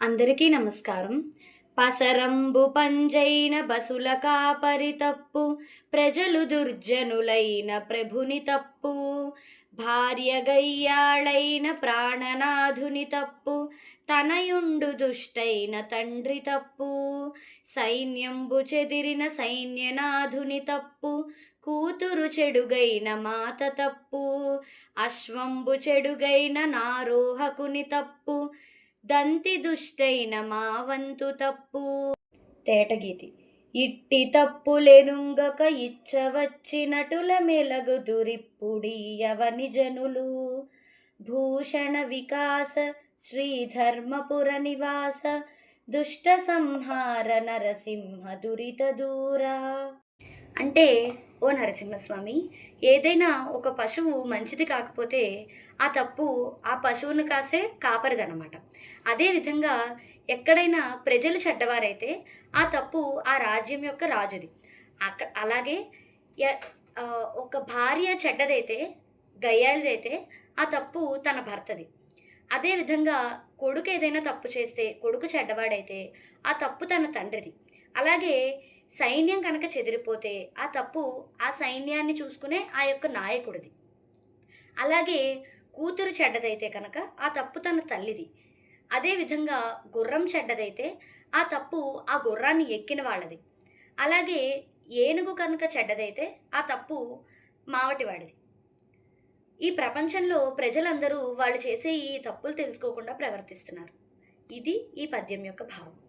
అందరికీ నమస్కారం. పసరంబు పంజైన బసుల కాపరి తప్పు ప్రజలు దుర్జనులైన ప్రభుని తప్పు భార్య గయ్యాళైన ప్రాణనాథుని తప్పు తనయుండు దుష్టైన తండ్రి తప్పు సైన్యంబు చెదిరిన సైన్యనాథుని తప్పు కూతురు చెడుగైన మాత తప్పు అశ్వంబు చెడుగైన నారోహకుని తప్పు దంతి దుష్టైన మా వంతు తప్పు. తేటగీతి. ఇట్టి తప్పులెనుంగక ఇచ్చవచ్చినటుల మెలగుదురిప్పుడి యవని జనులు. భూషణ వికాస శ్రీధర్మపుర నివాస దుష్ట సంహార నరసింహ దురిత దూరా. అంటే ఓ నరసింహస్వామి ఏదైనా ఒక పశువు మంచిది కాకపోతే ఆ తప్పు ఆ పశువును కాసే కాపరిదనమాట అదేవిధంగా ఎక్కడైనా ప్రజలు చెడ్డవారైతే ఆ తప్పు ఆ రాజ్యం యొక్క రాజుది. అక్క అలాగే ఒక భార్య చెడ్డదైతే గయ్యాలదైతే ఆ తప్పు తన భర్తది. అదేవిధంగా కొడుకు ఏదైనా తప్పు చేస్తే కొడుకు చెడ్డవాడైతే ఆ తప్పు తన తండ్రిది. అలాగే సైన్యం కనుక చెదిరిపోతే ఆ తప్పు ఆ సైన్యాన్ని చూసుకునే ఆ యొక్క నాయకుడిది. అలాగే కూతురు చెడ్డదైతే కనుక ఆ తప్పు తన తల్లిది. అదేవిధంగా గుర్రం చెడ్డదైతే ఆ తప్పు ఆ గుర్రాన్ని ఎక్కిన వాళ్ళది. అలాగే ఏనుగు కనుక చెడ్డదైతే ఆ తప్పు మావటివాడిది ఈ ప్రపంచంలో ప్రజలందరూ వాళ్ళు చేసే ఈ తప్పులు తెలుసుకోకుండా ప్రవర్తిస్తున్నారు. ఇది ఈ పద్యం యొక్క భావం.